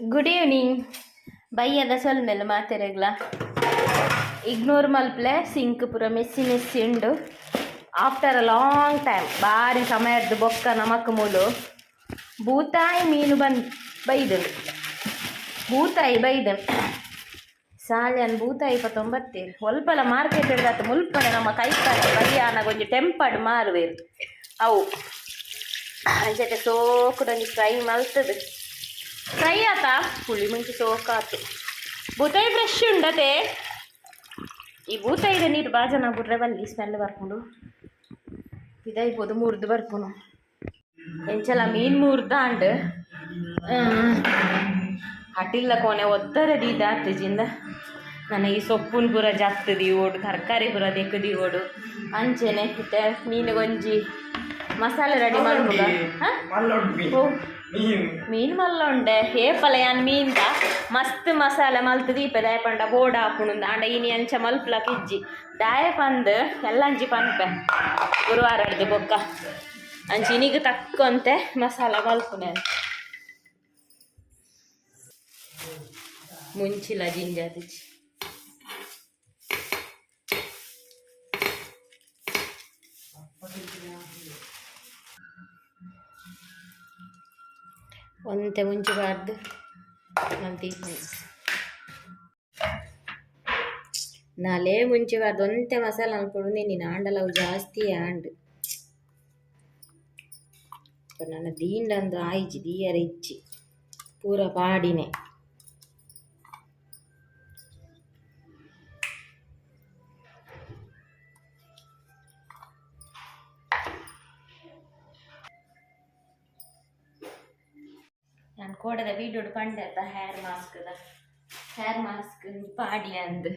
Good evening ಬೈಯದ ಸೊಲ್ಮೆಲ್ಲ ಮಾತೆರೆಗ್ಲ? ಇಗ್ನೋರ್ ಮಲ್ಪಲೆ ಸಿಂಕ್ ಪೂರ ಮೆಸ್ಸಿ ಮೆಸ್ಸಿ ಉಂಡು. ಆಫ್ಟರ್ ಅ ಲಾಂಗ್ ಟೈಮ್ ಬಾರಿ ಸಮಯದ್ದು ಬೊಕ್ಕ ನಮಕ್ ಮೂಲು. ಭೂತಾಯಿ ಮೀನು ಬಂದು ಬೈದನು. ಬೂತಾಯಿ ಬೈದಳು ಸಾಲ್ಯನ್ ಬೂತಾಯಿ ಇಪ್ಪತ್ತೊಂಬತ್ತೇರು ಒಲ್ಪಲ ಮಾರ್ಕೆಟ್ ಹಿಡ್ದಾತ ಮುಲ್ಪನೆ ನಮ್ಮ ಕೈತಾರೆ ಬರಿಯಾನ ಕೊಂಚ ಟೆಂಪಡ್ ಮಾರುವೇರು. ಅವು. ಅಂಚೆ ಸೋಕುಡಂಗಿ ಫ್ರೈ ಮಲ್ತದೆ. ಫ್ರೈ ಆತ ಹುಳಿ ಮುಂಚೆ ಸೋಕಾತು ಬೂತಾಯಿ ಫ್ರೆಶ್ ಉಂಡತೆ ಈ ಬೂತಾಯಿದ ನೀರು ಬಾಜನ ಬುಡ್ರೆ ಬಲ್ಲಿ ಸ್ಮೆಲ್ ಬರ್ಕೊಂಡು ಇದೈಬೋದು ಮುರಿದು ಬರ್ಪುನು ಎಂಚಲ ಮೀನು ಮುರ್ದ ಅಂಡ್ ಹಟಿಲ್ಲ ಕೊನೆ ಒತ್ತರೆ ದೀದಾತಿಜಿಂದ ನನಗೆ ಸೊಪ್ಪುನ್ ಪೂರ ಜಾಸ್ತದಿ ಓಡು ತರಕಾರಿ ಪೂರ ದೆಕ್ಕದಿ ಓಡು ಅಂಚೆನೆ ಮತ್ತೆ ಮೀನು ಗೊಂಜಿ ಮಸಾಲೆ ರೆಡಿ ಮಾಡ್ಬೋದ? ಮೀನ್ ಮಲ್ಲೊಂಡೆ. ಮಲ್ಲ ಉಂಡೆ ಏಪಲ ಯಾನ್ ಮೀನ್ದ ಮಸ್ತ್ ಮಸಾಲೆ ಮಲ್ತು ದೀಪ ದಾಯ ಪಂಡ ಬೋಡ ಹಾಪುಣುಂದ ಅಂಡ ಇನಿ ಅಂಚ ಮಲ್ಪಲ ಕಿಜ್ಜಿ ದಾಯ ಪಂದ್ ಎಲ್ಲಂಜಿ ಪನ್ಪೆ. ಗುರುವಾರ ಹಿಡ್ದು ಬೊಕ್ಕ. ಅಂಚಿ ಇನಿಗೆ ತಕ್ಕಂತೆ ಮಸಾಲ ಮಲ್ಪುನೆ ಮುಂಚಿಲ ಜಿಂಜಾದಿಚ್ಚಿ ಒಂತೆ ಮುಂಚಬಾರ್ದು ನಂತಿ ನಾಲೇ ಮುಂಚಬಾರ್ದು ಒಂತೆ ಮಸಾಲ ಅನ್ಕೊಡು ನೀನು ಆಂಡಲವು ಜಾಸ್ತಿ ಆಂಡ್ ನನ್ನ ದೀಂಡಂದು ಆಯ್ಜಿ ದೀಯರ ಇಚ್ಚಿ ಪೂರ ಪಾಡಿನೆ. ನಾನು ಕೋಡದ ವೀಡಿಯೋ ಪಂಡೆ ಅಂತ ಹೇರ್ ಮಾಸ್ಕ್ದ ಹೇರ್ ಮಾಸ್ಕ್ ಪಾಡಿ ಅಂದ್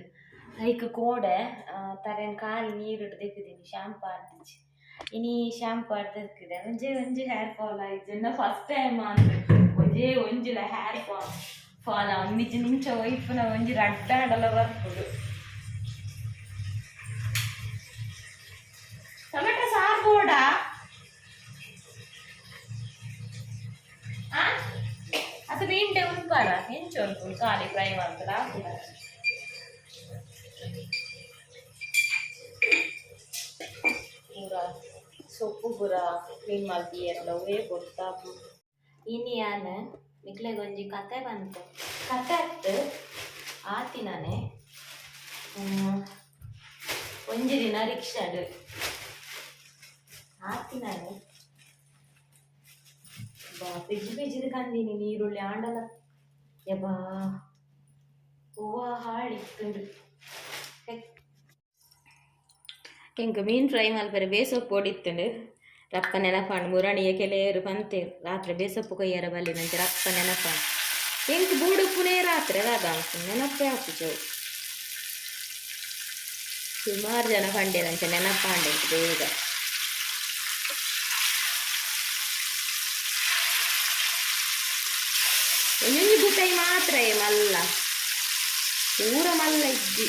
ಐಕ್ ಕೋಡೆ ತರೇನ್ ಕಾಲು ನೀರು ತೆಗ್ದಿನಿ ಶಾಂಪು ಆಡ್ತಿಚ್ಚಿ ಇನಿ ಶಾಂಪು ಆಡ್ತಿರ್ಕಿದೆ ಒಂಜೆ ಒಂಜಿ ಹೇರ್ ಫಾಲ್ ಆಯ್ತು ನಾ ಫಸ್ಟ್ ಟೈಮ್ ಅಂದ್ರೆ ಒಂಜೇ ಒಂಜಿಲ ಹೇರ್ ಫಾಲ್ ಫಾಲ್ ಒಂದಿಜ್ಜಿ ನಿಂಚ ವೈಫ್ನ ಒಂಜಿ ರಡ್ಡಾಡಲ ಬರ್ಬೋದು ಟೊಮೆಟೊ ಸಾರು ಬೋಡಾ ಅದು ಬೀಂಡೆ ಉಂಪರ ಹೆಂಚು ಉಂಟು ಖಾಲಿ ಫ್ರೈ ಮಾಡ್ತಾರೆ ಪೂರ ಸೊಪ್ಪು ಪೂರ ಕ್ಲೀನ್ ಮಾಡ್ತಿ ಎಲ್ಲವೇ ಗೊತ್ತಾಪು ಇನ್ನು ಯಾನ ಮಿಕ್ಲೆಗೆ ಒಂಜಿ ಕತೆ ಬಂತು ಕತೆ ಅತ್ತು ಆತಿನಾನೆ ಒಂಜಿ ದಿನ ರಿಕ್ಷಾಡು ಆತಿನಾನೆ ಬಾ ಪಿಜಿ ಪಿಜಿದು ಕಂದೀನಿ ನೀರುಳ್ಳಿ ಆಂಡಲ. ಯಬ್ಬಾ ಹೂವ ಹಾಳಿತ್ತುಂಡು ಇಂಕ ಮೀನು ಫ್ರೈ ಮಲ್ಪರೆ, ಬೇಸೊಪ್ಪು ಹೊಡಿತ್ತುಂಡು ರಪ್ಪ ನೆನಪಾಂಡು, ಮುರಣಿಯ ಕೆಲೇರು ಬಂತೆ ರಾತ್ರಿ ಬೇಸೊಪ್ಪು ಕೊಯ್ಯರ ಬಲ್ಲಿ ನಂಚೆ ರಪ್ಪ ನೆನಪಾಂಡು. ಎಂಕ್ ಬೂಡುಪ್ಪುನೇ ರಾತ್ರಿ ಅದ ನೆನಪೇ ಹಾಕಿಚವು ಸುಮಾರು ಜನ ಪಂಡೆ ನಂಚೆ ನೆನಪಾಂಡೆ ಬೇಗ. ಒಂದೊಂದು ಬುಟ್ಟೈ ಮಾತ್ರ ಏ ಮಲ್ಲ ಪೂರ ಮಲ್ಲ ಇದ್ದಿ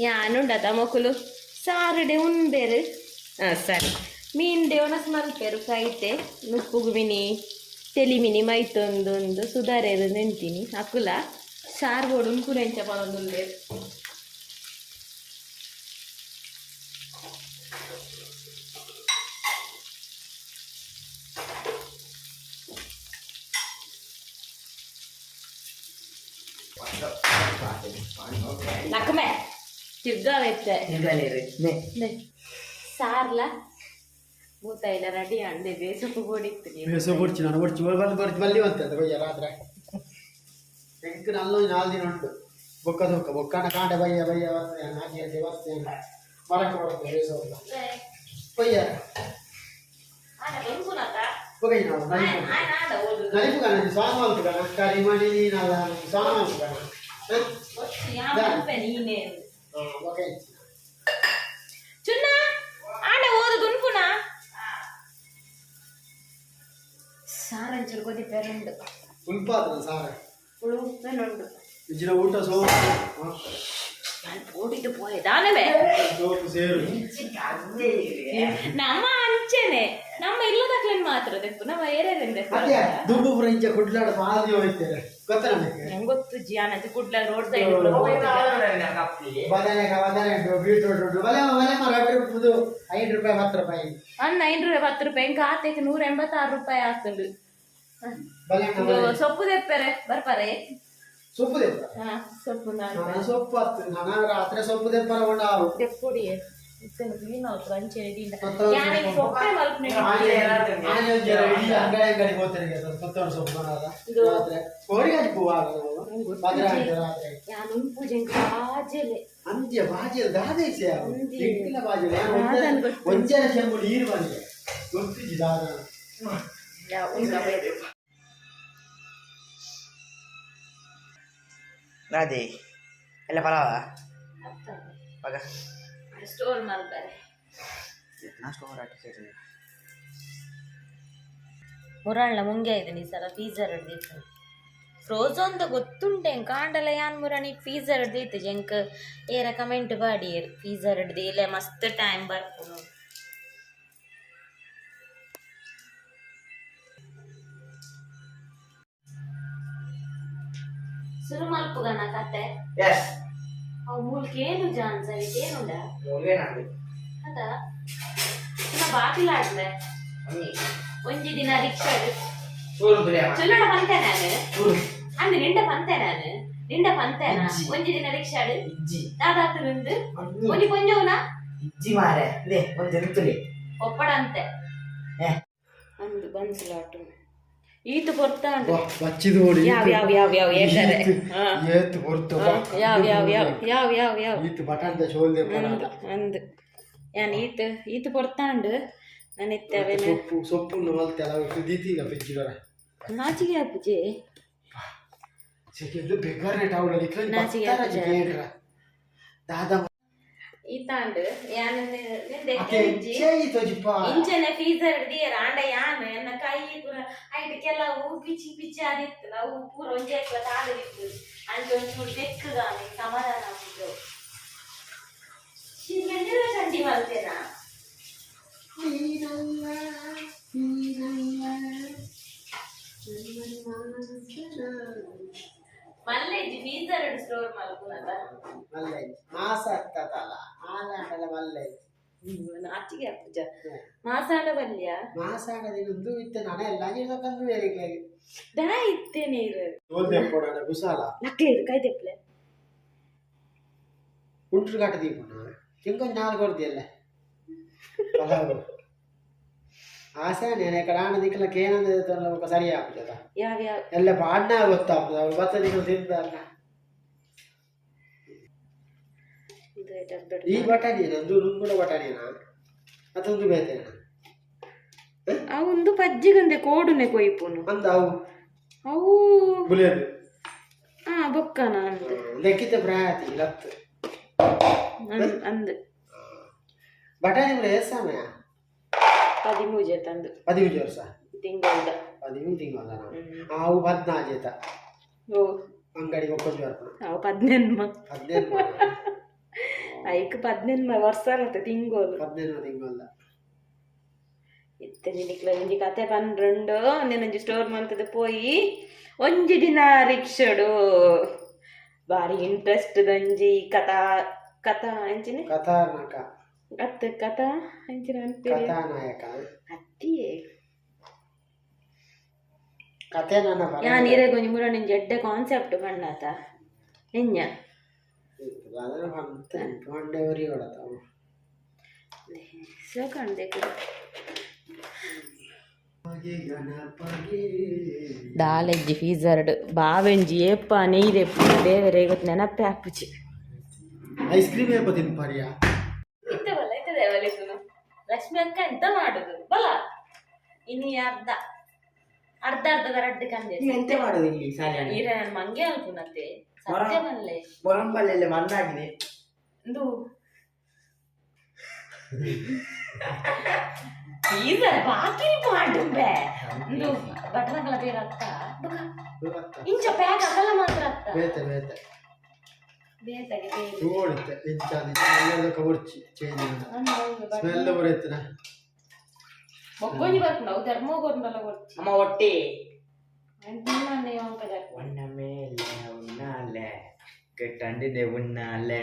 ಯಾನುಂಡದ ಮೊಕುಲು ಸಾರುಡೆ ಉಂಬೇರು ಹಾಂ ಸರಿ ಮೀನ್ ದೇವನ ಮಲ್ಪೇರು ಫ್ರೈತೆ ನುಪ್ಪುಗು ಮಿನಿ ತೆಲಿ ಮಿನಿ ಮೈತೊಂದೊಂದು ಸುಧಾರೇದು ನೆಂತೀನಿ. ಅಕುಲ ಸಾರು ಬೋಡು ಕುರೆಂಚ ಎಂಚ ಪನೊಂದುಲ್ಲೇರು ನಕ್ಕಮೆ ತಿರ್ಗಾವೈತೆ ಸಾರ್ಲ? భూతైనా రెడీ అండి వేసపు పొడి వేసపొడిచి నడబడిచి వాళ్ళు పొడిచి మళ్ళీ వస్తుంది భయ్య రాత్రి ಎಂಕ್ ನಲ್ಲೊಂದು ನಾಲ್ಕು ದಿನ ಉಂಟು ಬೊಕ್ಕದ ಬೊಕ್ಕ ಬೊಕ್ಕನ ಕಾಂಡೆ ಬಯ್ಯ ಬಯ್ಯ ಬರ್ತೇನೆ ನಾಲ್ಕು ದೇವಸ್ಥಾನ ಮರಕ್ಕೆ ಹೊರಡ್ತೇನೆ ಬೇಸೋಲ್ಲ ಬಯ್ಯ ನಲಿಪುಗಾನೆ ಸಾಮಾನ್ತುಗಾನ ಕರಿ ಮಾಡಿ ನಾನು ಸಾಮಾನ್ತುಗಾನ ಓಕೆ ಸಾರಂಚರು ಗೊತ್ತಿ ಪೆರಂಡು ಉಲ್ಪಾದ ಸಾರ ಉಳುಪ್ಪೆನುಂಡು ಇಜ್ಜಿನ ಊಟ ಸೋಪು ನಾನು ಓಡಿದ್ದು ಪೋಯದಾನವೇ ಸೋಪು ಸೇರು ನಮ್ಮ ಅಂಚೆನೆ ನಮ್ಮ ಇಲ್ಲದಕ್ಲೇನ್ ಮಾತ್ರ ದೆಪ್ಪು ನಮ್ಮ ಏರೇರಿಂದ ಅದೇ ದುಡ್ಡು ಪುರ ಇಂಚ ಕುಡ್ಲಾಡ ಪಾದಿ ಹೋಯ್ತಾರೆ ಗೊತ್ತ ನಮಗೆ? ಕುಡ್ಲ ರೋಡ್ ಸೈಡ್ ಬದನೆ ಬದನೆ ಬೀಟ್ರೂಟ್ ಉಂಟು. ಬಲೆ ಬಲೆ ಮರ ಇದು ಐದು ರೂಪಾಯಿ ಹತ್ತು ರೂಪಾಯಿ. ಅನ್ನ ಐದು ರೂಪಾಯಿ ಹತ್ತು ರೂಪಾಯಿ. ಖಾತೆಗೆ ನೂರ ಎಂಬತ್ತಾರು ರೂಪಾಯಿ ಸೊಪ್ಪು ತೆಪ್ಪರೆ ಬರ್ಪಾರೆ? ಸೊಪ್ಪು ದೆಪ್ಪ ಹಾ ಸೊಪ್ಪು ನಾನು ಸೊಪ್ಪು ಹತ್ತು ನಾನು ರಾತ್ರಿ ಸೊಪ್ಪು ದೆಪ್ಪರ ತೆಪ್ಪೊಡಿ ಇತ್ತನ ಅಂತ್ಯ ಬಾಜಿಲ್. ದಾದೇಸಿ ಅಂದ್ಯ. ಎಂಟಿನ ಗೊತ್ತು. ಒಂಜರ ಚೆಂಬು ನೀರು ಬಂದಿದೆ ಗೊತ್ತಿಜ್ಜಿ ದಾದ. ಅದೇ ಎಲ್ಲ ಪಲಾವ ಮಗ ಸ್ಟೋರ್ ಮಾಡ್ತಾರೆ ನಾಷ್ಟು ಹೋರಾಟ ಸೇರಿದೆ ಮುರಾಳ್ನ ಮುಂಗೆ ಆಯ್ತು ಈ ಸಲ ಫೀಸರ್ ಹಿಡ್ದಿತ್ತು ಫ್ರೋಝನ್ ಗೊತ್ತುಂಟೆ ಕಾಂಡಲ ಯಾನ್ ಮುರಾಣಿ ಫೀಸರ್ ಹಿಡ್ದಿತ್ತು ಜಂಕ್ ಏರ ಕಮೆಂಟ್ ಬಾಡಿ ಫೀಸರ್ ಹಿಡ್ದು ಇಲ್ಲ ಮಸ್ತ್ ಟೈಮ್ ಬರ್ಪುನು ಶುರು ಮಲ್ಪುಗನ ಕತೆ? ಎಸ್ ಅವು ಮೂಲ್ಕ ಏನು ಜಾನ್ಸ ಏನುಂಡ ಮೂವೇನಾಗಲಿ ಅದ ಇನ್ನ ಬಾಕಿಲಾಡ್ಲೆ ಒಂಜಿ ದಿನ ರಿಕ್ಷಾ ಸೂರು ಬಿರಿಯ ಚೊಲ್ಲಡ ಪಂತೆ ನಾನು ಅಂದ್ ನಿಂಡ ಪಂತೆ ನಾನು ನಿಂಡ ಪಂತೆನ ಇಜ್ಜಿ. ಒಂಜಿ ದಿನ ರಿಕ್ಷಾಡು ಇಜ್ಜಿ ದಾದಾತು ನಿಂದು ಒಂಜಿ ಕೊಂಜೋನ ಇಜ್ಜಿ ಮಾರೆ ಲೇ ಒಂದು ಎಂತುಲಿ ಒಪ್ಪಡಂತೆ ಏ ಅಂದು ಬನ್ಸಲಾಟು ಈತು ಬರ್ತಾಂಡು ಬಚ್ಚಿದು ನೋಡಿ ಯಾವ ಯಾವ ಯಾವ ಯಾವ ಏತಾರೆ ಹಾ. ಏತ್ ಹೊರ್ತು ಹಾ, ಯಾವ ಯಾವ ಯಾವ ಯಾವ ಯಾವ ಯಾವ. ಈತ್ ಬಟಾಣದ ಚೋಲ್ದೆ ಅಂದು ಅಂದು. ಯಾನ್ ಈತು ಈತು ಬರ್ತಾಂಡು ನಾನು ಇತ್ತವೇನೆ ಸೊಪ್ಪು ಸೊಪ್ಪು ಮಲ್ತೆಲ್ಲ ದೀತಿಗ ಬೆಚ್ಚಿದರ ನಾಚಿಗೆ ಅಪ್ಪುಜಿ ಸಿಕ್ಕಿದ್ದು ಬೆಗ್ಗರ್ನೆ ಟೌಲ್ ನಾಚಿಗೆ ದಾದಾ ದಾದ ಈತಾಂಡು ಯಾನ್ ಅಕೆ ಚೇಯಿತು ಜಿಪ್ಪ ಇಂಚನೆ ಫೀಸರ್ ಹಿಡ್ದಿಯರ ಆಂಡ ಯಾನ್ ಎನ್ನ ಕೈ ಪೂರ ಐಟ್ ಕೆಲವು ಪಿಚಿ ಪಿಚಿ ಆದಿತ್ತು ನಾವು ಪೂರ ಒಂಜಿ ಎಕ್ಲ ತಾಗಲಿತ್ತು ಅಂಚೆ ಒಂಚೂರು ಬೆಕ್ಕಗಾನೆ ಸಮಾಧಾನ ಆಗ್ತಿದ್ದು ಶಿವನಿರ ಚಂಡಿ ಮಲ್ತೇನಾ ಮಲ್ಲೆಜ್ಜಿ ಮಲ್ಲೇಜ್ ಬೀದರ್ ಸ್ಟೋರ್ ಮಲ್ಪುನದ ಮಲ್ಲೇಜ್ ಮಾಸ ಅತ್ತದಲ್ಲ ಆನಾಡಲ ಮಲ್ಲೇಜ್ ನಾಚಿಗೆ ಅಪ್ಪುಜ ಮಾಸಾಡ ಬಲ್ಯ ಮಾಸಾಡ ದಿನದ್ದು ಇತ್ತೆ ನಡ ಎಲ್ಲ ಜೀವ ಕಂದು ಹೇಳಿಕೆ ದಣ ಇತ್ತೆ ನೀರು ಓದೆ ಪೋಡಣ ವಿಶಾಲ ನಕ್ಕೆ ಇರು ಕೈ ತೆಪ್ಲೆ ಉಂಟ್ರು ಕಾಟ ದೀಪಣ್ಣ ತಿಂಕೊಂದು ನಾಲ್ಕು ಹೊರದಿಯಲ್ಲ ಆಸೆ ನೆನೆ ಕಡಾಣ ದಿಕ್ಕಲಕ್ಕೆ ಏನಂದ್ರೆ ఒక ಸರಿ ಆಗ್ತದ ಯಾವ ಯಾವ ಎಲ್ಲ ಪಾಡ್ನ ಗೊತ್ತಾಗ್ತದ ಅವ್ರು ಭತ್ತ ದಿಕ್ಕಲು ತಿಂತಾರಲ್ಲ ಈ ಬಟಾಣಿ ನಂದು ನುಂಗುಡ ಬಟಾಣಿನ ಮತ್ತೊಂದು ಬೇತೇನ ಅವಂದು ಪಜ್ಜಿಗಂದೆ ಕೋಡುನೆ ಕೊಯ್ಪುನು. ಅಂದ ಅವು. ಅವು. ಬುಲಿಯದು ಆ ಬೊಕ್ಕನ ಅಂದ್. ಲೆಕ್ಕಿತ ಪ್ರಾಯತಿ ಲತ್ತು ಅಂದೆ ಅಂದ್. ಬಟಾಣಿ ಮೇಲೆ ಎಷ್ಟು ಸಮಯ? ಪದಿಮೂರು ಜೆ ತಂದು ಪದಿಮೂರು ವರ್ಷ ತಿಂಗಳದ ಪದಿಮೂರು ತಿಂಗಳ ಅವು ಹದಿನಾರು ಜೇತ ಓ ಅಂಗಡಿಗೆ ಒಕ್ಕೊಂದು ಬರ್ಪ ಅವು ಪದ್ನೆನ್ಮ ಹದಿನೈದು ಐಕ್ ಪದ್ನೆನ್ಮ ವರ್ಷ ಮತ್ತೆ ತಿಂಗೋಲು ಹದಿನೈದು ತಿಂಗಳ ಇತ್ತೆ ನಿಕ್ಲ ಒಂಜಿ ಕತೆ ಪನ್ರೆಂಡು ಒಂದಿನೊಂಜಿ ಸ್ಟೋರ್ ಮಂತದ ಪೋಯಿ ಒಂಜಿ ದಿನ ರಿಕ್ಷಡು ಬಾರಿ ಇಂಟ್ರೆಸ್ಟ್ ದಂಜಿ ಕಥಾ ಕಥಾ ಅಂಚಿನ ಕಥಾನಕ ಅತ್ತ ಕಥಾ ಅಂಚಿನ ಅಂತೀರಿ ಕಥಾನಾಯಕ ಅತ್ತಿಯೇ ಕಥೆ ನನ್ನ ಬರ ನೀರೆ ಗೊಂಜಿ ಮುರ ನಿಂಜಿ ಎಡ್ಡೆ ಕಾನ್ಸೆಪ್ಟ್ ಬಣ್ಣಾತ ಎಂಜ ಅದನ್ನ ಬಂತ ಮಂಡೆ ಉರಿ ಹೊಡತಾವ ಸೊ ಕಾಣ್ಬೇಕು ದಾಲೆಜ್ಜಿ ಫೀಸರ್ಡ್ ಬಾವೆಂಜಿ ಏಪ್ಪ ನೀರೆ ದೇವರೇ ಇವತ್ತು ನೆನಪೆ ಹಾಕುಚಿ ಐಸ್ ಕ್ರೀಮ್ ಏಪ ತಿನ್ ಲಕ್ಷ್ಮಿ ಅಕ್ಕ ಎಂತ ಮಾಡುದು? ಬಲ. ಇನ್ನು ಅರ್ಧ. ಅರ್ಧ ಅರ್ಧ ರಡ್ಡು ಕಂದೆ ಎಂತ ಮಾಡೋದು ಇಲ್ಲಿ ಸಾಲಿಯಾಣಿ ನೀರ ನನ್ ಮಂಗೆ ಅಲ್ಪುನತ್ತೆ ಸತ್ಯ ಮೊರಂಬಲ್ಲೆಲ್ಲ ಮಣ್ಣಾಗಿದೆ ಇದು ಫೀಸರ್ ಬಾಕಿ ಬೇ. ಇದು ಬಟನಗಳ ಬೇರೆ ಅಕ್ಕ ಬುಕ ಇಂಚ ಪ್ಯಾಕ್ ಆಗಲ್ಲ ಬೇತೆ ಬೇತೆ ಬೇತಾಗಿ ಬೇರೆ ತೋಡಿತ್ತೆ ಇಂಚಾದಿ ಸ್ಮೆಲ್ ಬರ್ಚಿ ಚೇಂಜ್ ಸ್ಮೆಲ್ ಬರೈತನ మొక్కొని పడుతున్నావు ధర్మగొండలో వచ్చి అమ్మ ఒట్టి అంటున్నాను ఏమంటారు ఉన్న మేలే ఉన్నాలే గట్టండిదే ఉన్నాలే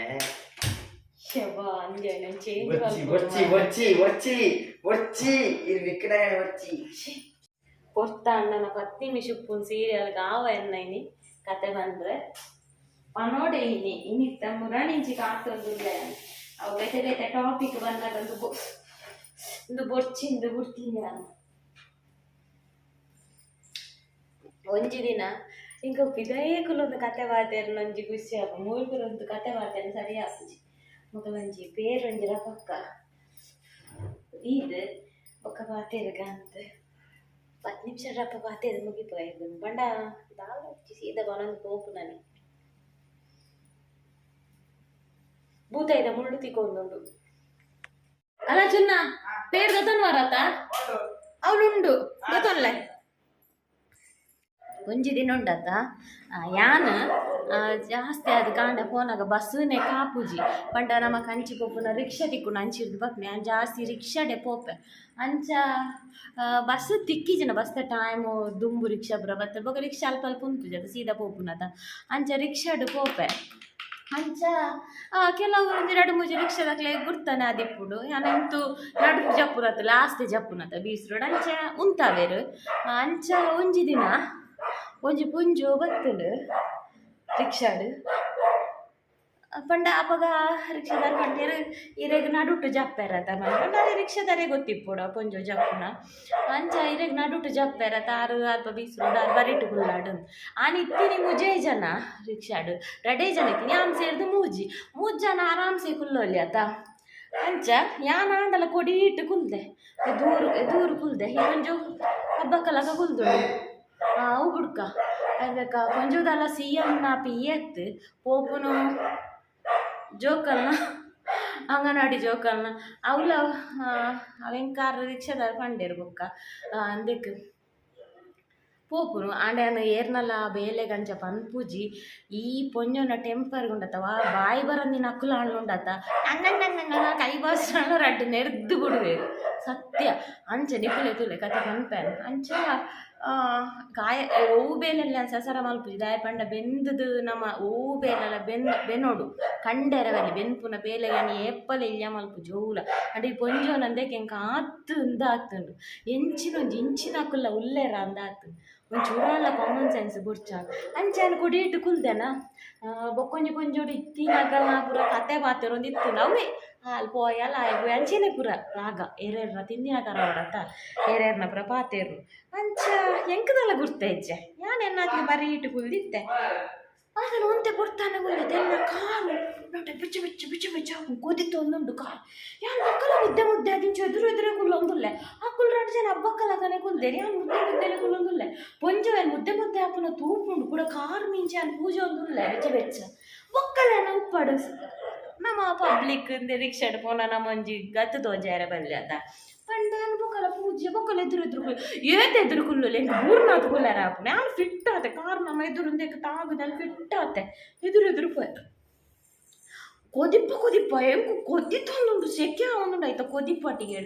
శబా అంజనం చేంజ్ వచ్చి వచ్చి వచ్చి వచ్చి వచ్చి ఇది ఇక్కడ వచ్చి ಕೊಡ್ತ ಅಣ್ಣನ ಪತ್ನಿ ಮಿಶುಪ್ಪುನ್ ಸೀರಿಯಲ್ ಗಾವ ಎನ್ನೈನಿ ಕತೆ ಬಂದ್ರೆ ಪನೋಡೆ ಇನ್ನಿ ಇನ್ನಿತ್ತ ಮುರಾಣಿಂಜಿ ಕಾಣ್ತೊಂದುಂಡೆ ಅವು ಬೇತೆ ಬೇತೆ ಟಾಪಿಕ್ ಬಂದಾಗ ಒಂದು ಬೊ ಒಂದು ಬೊರ್ಚಿಂದು ಬಿಡ್ತೀನಿ ನಾನು ಒಂಜಿ ದಿನ ಇಂಕ ಪಿದಯಕುಲೊಂದು ಕತೆ ವಾತೆರ್ ನಂಜಿ ಖುಷಿ ಆಗ ಮೂರ್ಗುರೊಂದು ಕತೆ ವಾತೆರ್ ಸರಿ ಆಪುಜಿ ಮೊದಲೊಂಜಿ ಬೇರೊಂಜಿರ ಪಕ್ಕ ಇದು ಒಕ್ಕ ವಾತೆರ್ಗ ಅಂತ பத்து நிமிஷம் அப்போ பார்த்து எது முகி போயிருந்தது பண்டா இதாக சீதை போனது போக்கு நான் భూతైద ముళ్ళు తికొందుండు అలా చిన్న పేరు గతన్ వరత అవునుండు గతన్లే ಒಂಜಿ ದಿನ ಉಂಡತ್ತ ಯಾನ್ ಆ, ಜಾಸ್ತಿ ಅದು ಕಾಂಡ ಫೋನಾಗ ಬಸ್ಸುನೆ ಕಾಪುಜಿ ಪಂಡ ನಮ ಕಂಚಿ ಪೋಪುನ ರಿಕ್ಷಾ ತಿಕ್ಕುನ ಅಂಚಿರ್ದು ಬಕ್ನೆ ನಾನು ಜಾಸ್ತಿ ರಿಕ್ಷಾಡೆ ಪೋಪೆ ಅಂಚ ಆ, ಬಸ್ಸು ತಿಕ್ಕಿಜಿನ ಬಸ್ ಟೈಮು ದುಂಬು ರಿಕ್ಷಾ ಬರ ಬತ್ತ ಬೊಕ ರಿಕ್ಷಾ ಅಲ್ಪ ಅಲ್ಪ ಉಂಟು ಜದ ಸೀದಾ ಪೋಪುನದ ಅಂಚ ರಿಕ್ಷಾಡ್ ಪೋಪೆ ಅಂಚ. ಕೆಲವು ಒಂದು ಎರಡು ಮೂಜಿ ರಿಕ್ಷಾದಾಗ್ಲೆ ಗುರ್ತಾನೆ ಅದಿಪ್ಪುಡು. ಯಾನಂತೂ ನಡು ಜಪ್ಪುನತ್ತ ಲಾಸ್ಟ್ ಜಪ್ಪುನತ್ತ ಬೀಸ್ ರೋಡ್ ಅಂಚ ಉಂತಾವೇರು ಅಂಚ ಒಂಜಿ ದಿನ, ಒಂಜಿ ಪುಂಜು ಬತ್ತುಂಡು, ರಿಕ್ಷಾಡು. ಪಂಡ ಅಪಗ ರಿಕ್ಷಾದಾರ ಪಂಡೇರು ಇರೆಗ್ ನಡುಟು ಜಪ್ಪೆರತ ಮಂಡ ರಿಕ್ಷಾದಾರೆ ಗೊತ್ತಿಪ್ಪುಡ ಪೊಂಜೋ ಜಪ್ಪುನ. ಅಂಚ ಇರೆಗ್ ನಡುಟು ಜಪ್ಪೆರತ, ಆರು ಅಲ್ಪ ಬೀಸುಡು ಆರು ಬರಿಟು ಗುಲ್ಲಾಡು ಆನ್ ಇತ್ತೀನಿ ಮುಜೇ ಜನ ರಿಕ್ಷಾಡು. ರಡೇ ಜನ ಇತ್ತೀನಿ ಯಾನ್ ಸೇರಿದು ಮೂಜಿ. ಮೂಜ್ ಜನ ಆರಾಮ್ಸೆ ಕುಲ್ಲೋಲಿ ಆತ ಅಂಚ ಯಾನ್ ಆಂಡಲ ಕೊಡಿ ಇಟ್ಟು ಕುಲ್ದೆ ದೂರು ದೂರು ಕುಲ್ದೆ. ಒಂಜು ಹಬ್ಬಕ್ಕಲಕ ಕುಲ್ದುಂಡು. ಅವು ಬುಡ್ಕ ಅದಕ್ಕ ಕೊಂಚದಲ್ಲ ಸಿ ಎಮ್ನ ಪಿ ಎತ್. ಪೋಪುನು ಜೋಕಲ್ನ ಅಂಗನವಾಡಿ ಜೋಕಲ್ನ ಅವಲ ಅವೆನ್ ಕಾರ್ ರಿಕ್ಷಾದಾರ ಪಂಡೇರು ಬೊಕ್ಕ ಅಂದಕ್ಕೆ ಪೋಪುನು ಆಂಡ್ಯಾನು ಏರ್ನಲ ಬೇಲೆ ಗಂಜ ಪನ್ಪುಜಿ ಈ ಪೊಂಜೊನ ಟೆಂಪರ್ ಉಂಡತವ ಬಾಯಿ ಬರಂದಿನ ಅಕ್ಕುಲ ಹಣ್ಣು ಉಂಡತ ಅಂಗಂಗಂಗಂಗ ಕೈ ಬಾಸ್ ರಡ್ಡು ನೆರ್ದು ಬಿಡುವೇರು ಸತ್ಯ. ಅಂಚ ನಿಪುಲೆ ತುಲೆ ಕತೆ ಪನ್ಪೇನು ಅಂಚ ಗಾಯ ಓವು ಬೇಲೆಲ್ಲ ಸಸರ ಮಲ್ಪುಜಿ ದಾಯ ಪಂಡ ಬೆಂದದು ನಮ್ಮ ಓವು ಬೇಲೆಲ್ಲ ಬೆನ್, ಬೆನೋಡು, ಕಂಡೆರವಲ್ಲಿ, ಬೆನ್ಪುನ, ಬೇಲೆಗನಿ, ಏಪ್ಪಲ ಇಲ್ಯ ಮಲ್ಪು ಜೋಲ ಅಂದ್ರೆ ಪೊಂಜೋನಂದೆ ಕೆಂಕ ಆತ್ತು ಇಂದ ಆತುಂಡು ಎಂಚಿನ ಒಂಜಿ ಇಂಚಿನ ಕುಲ್ಲ ಉಲ್ಲೇರ ಅಂದಾತು ಒಂಚೂರಾಲ ಕಾಮನ್ ಸೆನ್ಸ್ ಬುರ್ಚಾಂಗ್ ಅಂಚಾನ ಕುಡಿ ಇಟ್ಟು ಕುಲ್ದೆನ? ಬೊಕ್ಕೊಂಜಿ ಪೊಂಜೋಡು ಇತ್ತಿನಾಗಲ್ಲ ಪೂರ ಕತೆ ಬಾತೇರು ಒಂದು ಇತ್ತು ಅವೇ ಹಾಲು ಪೋಯಲ್ಲ ಆಯ್ತು ಅಂಚೆನೆ ಪೂರ ರಾಗ ಎರೇರ್ನ ತಿಂದಿನ ಕರವಡತ್ತ ಎರೇರ್ನ ಪೂರ ಪಾತೇರು ಅಂಚ ಎಂಕದಲ್ಲ ಗುರ್ತೈಜೆ ಯಾನ್ ಎನ್ನಾತಿ ಬರೀ ಇಟ್ಟು ಕುಲ್ದಿತ್ತೆ ಅದನ್ನು ಒಂತೆ ಕೊಡ್ತಾನೆ ಎಲ್ಲ ಕಾಲು ನೋಟ ಬಿಚ್ಚು ಬಿಚ್ಚು ಬಿಚ್ಚು ಬಿಚ್ಚು ಹಾಕು ಕೊದಿತ್ತು ಒಂದೊಂದು ಕಾಲು ಯಾನ್ ಮಕ್ಕಳ ಮುದ್ದೆ ಮುದ್ದೆ ಅದಿಂಚು ಎದುರು ಎದುರೇ ಕುಲ್ಲೊಂದುಲ್ಲೆ ಆ ಕುಲ್ರಾಡು ಜನ ಹಬ್ಬಕ್ಕಲಕನೆ ಕುಲ್ದೇರಿ ಯಾನ್ ಮುದ್ದೆ ಮುದ್ದೆನೆ ಕುಲ್ಲೊಂದುಲ್ಲೆ ಪೊಂಜವೇನು ಮುದ್ದೆ ಮುದ್ದೆ ಹಾಪುನ ತೂಪುಂಡು ಕೂಡ ಕಾರು ಮಿಂಚೆ ಅನ್ ಪೂಜೆ ಒಂದುಲ್ಲೆ ಬೆಚ್ಚ ಬೆಚ್ಚ ಒಕ್ಕಲೇನ ಉಪ್ಪಾಡು ನಮ್ಮ ಪಬ್ಲಿಕ್ ರಿಕ್ಷಾಡ್ ಪೋನ ನಮ್ಮ ಒಂಜಿ ಗತ್ತು ತೋಜಾರ ಬಲ್ಲೆ ಅದ ಪಂಡೆ ಬೊಕ್ಕಲ ಪೂಜೆ ಬೊಕ್ಕಲ ಎದುರು ಎದುರು ಕುಲ್ ಏತ್ ಎದುರು ಕುಲ್ಲು ಎಂಕ್ ಬೂರ್ನಾಥ್ ಕುಲ್ಲರ ಆಪುನೆ ನಾನು ಫಿಟ್ ಆತೆ ಕಾರ್ ನಮ್ಮ ಎದುರು ಒಂದೇಕ್ ತಾಗುದಲ್ಲಿ ಫಿಟ್ ಆತೆ ಎದುರು ಎದುರು ಪೋಯ್ ಕೊದಿಪ್ಪ ಕೊದಿಪ್ಪ ಎಂಕು ಕೊದ್ದಿತ್ತು ಒಂದುಂಡು ಸೆಕೆ ಒಂದುಂಡು ಆಯ್ತಾ ಕೊದಿಪ್ಪಟ್ಟಿಗೆ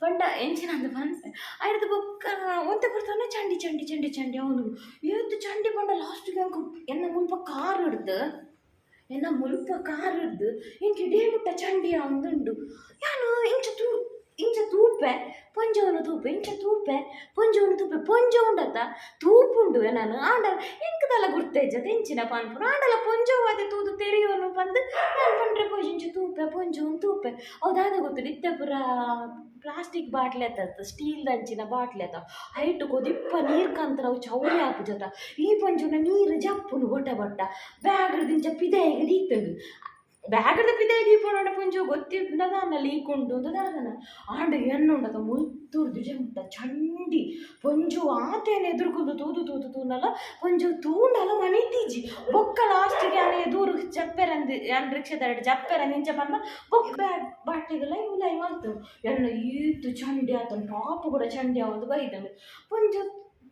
ಪಂಡ ಎಂಚಿನ ಅಂದ ಬಂದೆ ಆಯ್ತು ಬೊಕ್ಕ ಒಂತೆ ಬರ್ತಾನೆ ಚಂಡಿ ಚಂಡಿ ಚಂಡಿ ಚಂಡಿ ಅವನು ಏತ್ತು ಚಂಡಿ ಪಂಡ ಲಾಸ್ಟ್ಗೆ ಎಂಕು ಎನ್ನ ಮುಲ್ಪ ಕಾರ್ ಹಿಡ್ದು ಎನ್ನ ಮುಲ್ಪ ಕಾರ್ ಹಿಡ್ದು ಇಂಚ ಇಡೀ ಮುಟ್ಟ ಚಂಡಿ ಒಂದುಂಡು ಯಾನು ಇಂಚ ತೂ ಇಂಚ ತೂಪೆ ಪೊಂಜವನು ತೂಪೆ ಇಂಚ ತೂಪೆ ಪೊಂಜವನು ತೂಪೆ ಪೊಂಜ ಉಂಡತ್ತ ತೂಪುಂಡು ನಾನು ಆಂಡ ಎಂಕದಲ್ಲ ಗುರ್ತೈಜ ತೆಂಚಿನ ಪಾನ್ಪುರ ಆಂಡಲ ಪೊಂಜವಾದೆ ತೂದು ತೆರೆಯೋನು ಬಂದು ನಾನು ಪಂಡ್ರೆ ಪೋಜ್ ಇಂಚ ತೂಪೆ ಪೊಂಜವನು ತೂಪೆ ಹೌದಾದ ಗೊತ್ತು ನಿತ್ಯ ಪುರ ಪ್ಲಾಸ್ಟಿಕ್ ಬಾಟ್ಲಿ ಅಂತ ಸ್ಟೀಲ್ ದಂಚಿನ ಬಾಟ್ಲಿ ಅಂತ ಹೈಟ್ ಕೊದಿಪ್ಪ ನೀರು ಕಂತರ ಅವು ಚೌರಿ ಆಪುಜತ ಈ ಪಂಚುನ ನೀರು ಜಪ್ಪುನು ಹೊಟ್ಟ ಬಟ್ಟ ಬ್ಯಾಗ್ ದಿಂಚ ಹೇಗೆ ದೀತುಂಡು ಬ್ಯಾಗದ ಪಿದೆ ದೀಪೋಣ ಪುಂಜು ಗೊತ್ತಿದ್ದದ ಅನ್ನ ಲೀಕೊಂಡು ದಾದನ. ಆಂಡ ಎನ್ನುಂಡದ ಮುಲ್ತುರ್ದು ಜಂಟ ಚಂಡಿ ಪುಂಜು ಆತೇನೆ ಎದುರುಕೊಂಡು ತೂದು ತೂದು ತೂನಲ್ಲ, ಪುಂಜು ತೂಂಡಲ ಮನಿತೀಜಿ ಬೊಕ್ಕ ಲಾಸ್ಟಿಗೆ ಅನೆ ಎದುರು ಚಪ್ಪೆರಂದು ಯಾನ್ ರಿಕ್ಷದ ಎರಡು ಚಪ್ಪೆರ ನಿಂಚ ಬಂದ, ಬೊಕ್ಕ ಬ್ಯಾಗ್ ಬಾಟಿಗೆಲ್ಲ ಇವ್ಲೈ ಮಾಡ್ತು ಎನ್ನ ಈತು ಚಂಡಿ ಆತನ ಟಾಪ್ ಕೂಡ ಚಂಡಿ ಆವೊಂದು ಬೈದ ಪುಂಜು,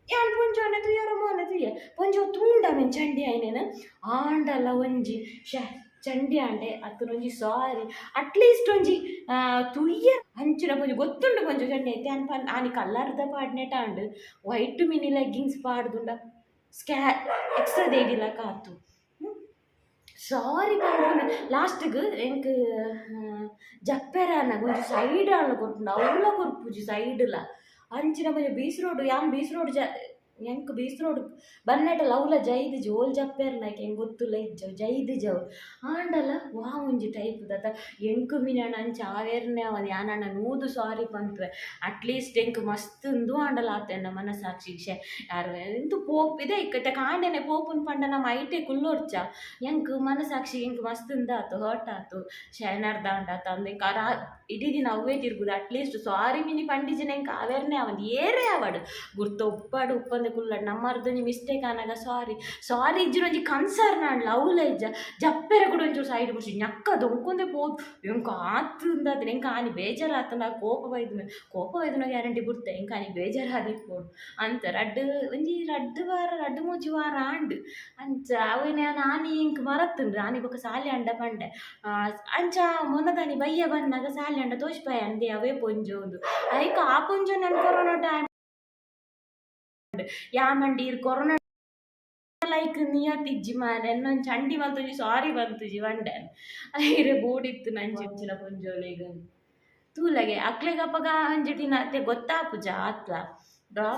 ಯಾನ್ ಪುಂಜು ತುಯ್ಯರ ಮೋನೆ ತುಯ್ಯ ಪುಂಜು ತೂಂಡ ಚಂಡಿ ಆಯ್ನೇನು. ಆಂಡಲ್ಲ ಒಂಜಿ ಶ ಚಂಡಿ ಆಂಡೆ ಅತ್ತನೊಂಜಿ ಸಾರಿ ಅಟ್ಲೀಸ್ಟ್ ಒಂಜಿ ಆ, ತುಯ್ಯ ಅಂಚಿನ ಪೊಂಜಿ ಗೊತ್ತುಂಡು ಪೊಂಜೋ ಚಂಡಿ ಐತೆ ಅನ್ಪ ಆನಿ ಕಲ್ಲರ್ದ ಪಾಡ್ನೆಟ ಆಂಡ್ ವೈಟ್ ಮಿನಿ ಲೆಗ್ಗಿಂಗ್ಸ್ ಪಾಡ್ದುಂಡ ಸ್ಕ್ಯಾ ಎಕ್ಸ್ಟ್ರಾ ದೇದಿಲ್ಲ ಕಾತು ಸಾರಿ ಪಾಡ್ದುಂಡ ಲಾಸ್ಟ್ಗ್ ಎಂಕ್ ಜಪ್ಪೆರಾನ ಒಂಜಿ ಸೈಡ್ ಆಳ್ನ ಕೊಟ್ಟು ಅವಳ ಕೊರ್ಪುಜಿ ಸೈಡ್ಲ ಅಂಚಿನ ಕೊಂಚ ಬೀಸ್ ರೋಡ್ ಯಾಮ್ ಬೀಸ್ ರೋಡ್ ಜ ಎಂಕ್ ರೋಡ್ ಬನ್ನಟ ಲವ್ಲ ಜೈದ್ ಜೋಲ್ ಜಪ್ಪೆರ್ನ ಹೆಂಗೆ ಗೊತ್ತಿಲ್ಲ ಇಜ್ಜ ಜೈದ್ ಜವ್ ಆಂಡಲ ವಾ ಒಂಜಿ ಟೈಪ್ ದತ್ತ ಎಂಕು ಮಿನಣ ಅಂಚ ಆವೇರ್ನೆ ಅವನ್, ಯಾನಣ್ಣ, ನೂದು ಸಾರಿ ಪಂತ್ವೆ ಅಟ್ಲೀಸ್ಟ್ ಎಂಕ್ ಮಸ್ತ್ ಉಂದು ಆಂಡಲ ಆತೆನ್ನ ಮನಸಾಕ್ಷಿ ಶೆ ಯಾರು ಇಂದು ಪೋಪ್, ಇದೆ ಇಕ್ಕತ್ತೆ ಕಾಂಡೆನೆ ಪೋಪುನ್ ಪಂಡ ನಮ್ಮ ಐಟೆ ಕುಲ್ಲೋರ್ಚ. ಎಂಕ್ ಮನಸಾಕ್ಷಿ ಎಂಕ್ ಮಸ್ತ್ ಉಂದಾತು ಹರ್ಟ್ ಆತು. ಶೈನರ್ ದಾಂಡ ತಂದೆ ಕರ, ಇಡೀ ದಿನ ಅವೇ ತಿರ್ಗುದು. ಅಟ್ಲೀಸ್ಟ್ ಸಾರಿ ಮಿನಿ ಪಂಡಿಜನ ಎಂಕ್ ಅವೇರ್ನೆ ಅವನ್, ಏರೇ ಅವಡು ಗುರ್ತ ಉಪ್ಪಾಡು ಉಪ್ಪಂದೆ ಕುಲ್ಲಡ್ ನಮ್ಮರ್ದೊಂಜಿ ಮಿಸ್ಟೇಕ್ ಆನಾಗ ಸಾರಿ ಸಾರಿ ಇಜ್ಜಿನ ಒಂಜಿ ಕನ್ಸರ್ನ್ ಆಂಡ್ಲ ಅವಲ ಇಜ್ಜ ಜಪ್ಪೆರೆ ಕೂಡ ಒಂಚೂರು ಸೈಡ್ ಬಿಡ್ಸಿ ನಕ್ಕ ದೊಂಕೊಂದೆ ಪೋದು ಎಂಕ ಆತು ಉಂದಾತು ಎಂಕ ಆನಿ ಬೇಜಾರಾತು ನಾ ಕೋಪ ಬೈದ್ನು ಕೋಪ ಬೈದ್ನ ಗ್ಯಾರಂಟಿ ಬಿಡ್ತೆ ಎಂಕ ಆನಿ ಬೇಜಾರಾದಿಪ್ಪೋಡು ಅಂತ ರಡ್ಡು ಒಂಜಿ ರಡ್ಡು ವಾರ ರಡ್ಡು ಮೂಜಿ ವಾರ ಆಂಡ್ ಅಂಚ ಅವೇನೆ ನಾನಿ ಇಂಕ್ ಮರತ್ತುಂಡ್ರು ಆನಿ ಬೊಕ ಸಾಲಿ ಅಂಡ ಪಂಡೆ ಆ, ಅಂಚ ಮೊನ್ನದಾನಿ ಬಯ್ಯ ಬನ್ನಾಗ ಸಾಲಿ ಅಂಡ ತೋಷ್ಪಾಯ ಅಂದೆ ಅವೇ ಪೊಂಜೋಂದು ಐಕ ಆ ಪೊಂಜೋ ನನ್ ಕೊರೋನಾ ಟೈಮ್ ಯಾಮಂಡಿ ಮಂಡೀರ್ ಕೊರೋನಾ ಲೈಕ್ ನಿಯತಿಜ್ಜಿ ಮಾರೆ ನನ್ನ ಚಂಡಿ ಬಂತುಜಿ ಸಾರಿ ಬಂತುಜಿ ವಂಡೆ ಐರೆ ಬೋಡಿತ್ತು ನಂಚಿಚ್ಚಿನ ಪೊಂಜೋಳಿಗ. ತೂಲಗೆ ಅಕ್ಲೆಗಪ್ಪಗ ಅಂಜಟಿನ ಅತ್ತೆ ಗೊತ್ತಾಪುಜ ಆತ್ಲ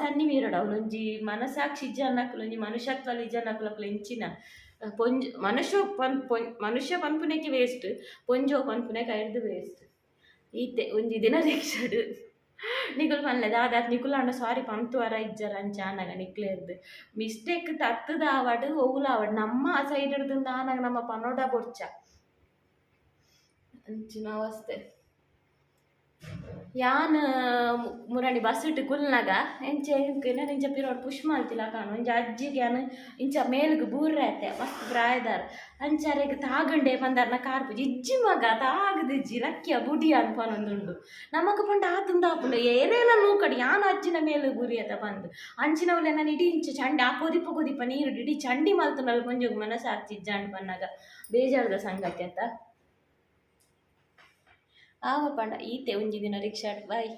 ಸನ್ನಿ ಮೀರಡ ಅವನೊಂಜಿ ಮನಸಾಕ್ಷಿ ಜನಕ್ಲೊಂಜಿ ಮನುಷ್ಯತ್ವಲಿ ಜನಕ್ಲಕ್ಲ ಇಂಚಿನ. ಪೊಂಜ್, ಮನುಷ್ಯ ಪನ್ ಮನುಷ್ಯ ಪನ್ಪುನೆಗೆ ವೇಸ್ಟ್ ಪೊಂಜೋ ಪನ್ಪುನೆ ಕೈಡ್ದು ವೇಸ್ಟ್ ಈತೆ, ಒಂಜಿ ದಿನ ನಿಕುಲ್ ಪನ್ಲೆ ದಾದಾತ್ ನಿಕುಲ್ ಅಂಡ ಸಾರಿ ಪಂತು ವರ ಇಜ್ಜರ ಅಂಚಾನಗ ನಿಕ್ಲೇರ್ದು ಮಿಸ್ಟೇಕ್ ತತ್ತದ ಆವಡ್ ಓವುಲ ಆವಡ್ ನಮ್ಮ ಸೈಡ್ ಹಿಡ್ದಿಂದ ಆನಾಗ ನಮ್ಮ ಪನೋಡ ಬೊಡ್ಚ ಅಂಚಿನ ಅವಸ್ಥೆ ಯಾನ್ ಮುರಾಣಿ ಬಸ್ ಇಟ್ಟು ಕುಲ್ನಾಗ ಎಂಚ ಹಿಂಕೇನೆ ಇಂಚ ಪಿರೋಡ್ ಪುಷ್ ಮಾಡ್ತಿಲ್ಲ ಕಾಣು. ಇಂಚ ಅಜ್ಜಿಗೆ ಯಾನು, ಇಂಚ ಮೇಲ್ಗ್ ಬೂರ್ರೈತೆ ಮಸ್ತ್ ಪ್ರಾಯದಾರ. ಅಂಚಾರೆಗೆ ತಾಗಂಡೆ ಕಾರ್ ಪೂಜೆ. ಇಜ್ಜಿ ಮಗ ತಾಗದಿಜ್ಜಿ ಲಕ್ಕಿಯ ಬುಡಿ ಅನ್ಪನೊಂದುಂಡು ನಮಗ ಪಂಡ ಆತಂದ ಆಪುಂಡು ಏನೇನ ನೂಕಡಿ ಯಾನ್ ಅಜ್ಜಿನ ಮೇಲೆ ಗುರಿಯತ ಬಂದು. ಅಂಚಿನವಲೆ ನಾನು ಇಡೀ ಇಂಚ ಚಂಡಿ, ಆ ಕೊದಿಪ ಕೊದಿಪ ನೀರು ಇಡೀ ಚಂಡಿ ಮಲ್ತುನಲ್ಲಿ ಕೊಂಜೋಗ್ ಮನಸ್ಸಾಗ್ತಿಜ್ಜ ಅನ್ಪನ್ನಾಗ ಬೇಜಾರದ ಸಂಗತಿ ಅಂತ. ಆವ ಪಂಡ ಈತೆ ಒಂಜಿ ದಿನ ರಿಕ್ಷಾ ಬಾಯ್